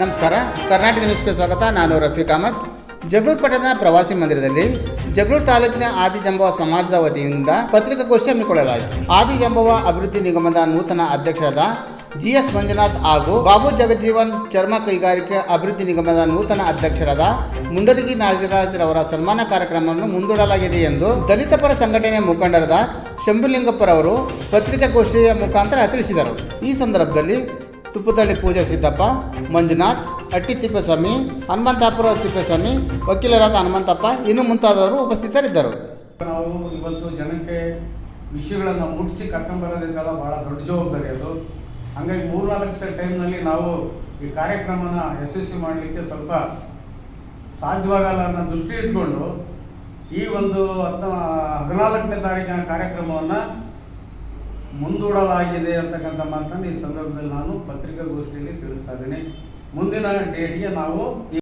ನಮಸ್ಕಾರ. ಕರ್ನಾಟಕ ನ್ಯೂಸ್ಗೆ ಸ್ವಾಗತ. ನಾನು ರಫೀಕ್ ಅಹಮದ್. ಜಗಳೂರು ಪಟ್ಟಣದ ಪ್ರವಾಸಿ ಮಂದಿರದಲ್ಲಿ ಜಗಳೂರು ತಾಲೂಕಿನ ಆದಿಜಂಬವ ಸಮಾಜದ ವತಿಯಿಂದ ಪತ್ರಿಕಾಗೋಷ್ಠಿ ಹಮ್ಮಿಕೊಳ್ಳಲಾಯಿತು. ಆದಿಜಂಬವ ಅಭಿವೃದ್ಧಿ ನಿಗಮದ ನೂತನ ಅಧ್ಯಕ್ಷರಾದ ಜಿ ಎಸ್ ಮಂಜುನಾಥ್ ಹಾಗೂ ಬಾಬು ಜಗಜ್ಜೀವನ್ ಚರ್ಮ ಕೈಗಾರಿಕೆ ಅಭಿವೃದ್ಧಿ ನಿಗಮದ ನೂತನ ಅಧ್ಯಕ್ಷರಾದ ಮುಂಡರಗಿ ನಾಗರಾಜ್ರವರ ಸನ್ಮಾನ ಕಾರ್ಯಕ್ರಮವನ್ನು ಮುಂದೂಡಲಾಗಿದೆ ಎಂದು ದಲಿತ ಪರ ಸಂಘಟನೆಯ ಮುಖಂಡರಾದ ಶಂಭುಲಿಂಗಪ್ಪರವರು ಪತ್ರಿಕಾಗೋಷ್ಠಿಯ ಮುಖಾಂತರ ತಿಳಿಸಿದರು. ಈ ಸಂದರ್ಭದಲ್ಲಿ ತುಪ್ಪದಳ್ಳಿ ಪೂಜಾ ಸಿದ್ದಪ್ಪ, ಮಂಜುನಾಥ್, ಅಟ್ಟಿ ತಿಪ್ಪಸ್ವಾಮಿ, ಹನುಮಂತಾಪುರ ತಿಪ್ಪಸ್ವಾಮಿ, ವಕೀಲರಾದ ಹನುಮಂತಪ್ಪ, ಇನ್ನು ಮುಂತಾದವರು ಉಪಸ್ಥಿತರಿದ್ದರು. ನಾವು ಇವತ್ತು ಜನಕ್ಕೆ ವಿಷಯಗಳನ್ನು ಮುಟ್ಟಿಸಿ ಕರ್ಕೊಂಬರೋದಿದ್ದಲ್ಲ ಭಾಳ ದೊಡ್ಡ ಜವಾಬ್ದಾರಿ ಅದು. ಹಂಗಾಗಿ ಮೂರ್ನಾಲ್ಕು ಸಲ ಟೈಮ್ನಲ್ಲಿ ನಾವು ಈ ಕಾರ್ಯಕ್ರಮನ ಯಶಸ್ವಿ ಮಾಡಲಿಕ್ಕೆ ಸ್ವಲ್ಪ ಸಾಧ್ಯವಾಗಲ್ಲ ಅನ್ನೋ ದೃಷ್ಟಿ ಇಟ್ಕೊಂಡು ಈ ಒಂದು ಹತ್ತು ಹದಿನಾಲ್ಕನೇ ತಾರೀಕಿನ ಕಾರ್ಯಕ್ರಮವನ್ನು ಮುಂದೂಡಲಾಗಿದೆ ಅಂತಕ್ಕಂಥ ಮಾತನ್ನು ಈ ಸಂದರ್ಭದಲ್ಲಿ ನಾನು ಪತ್ರಿಕಾಗೋಷ್ಠಿಯಲ್ಲಿ ತಿಳಿಸ್ತಾ ಇದ್ದೀನಿ. ಮುಂದಿನ ಡೇಟ್ಗೆ ನಾವು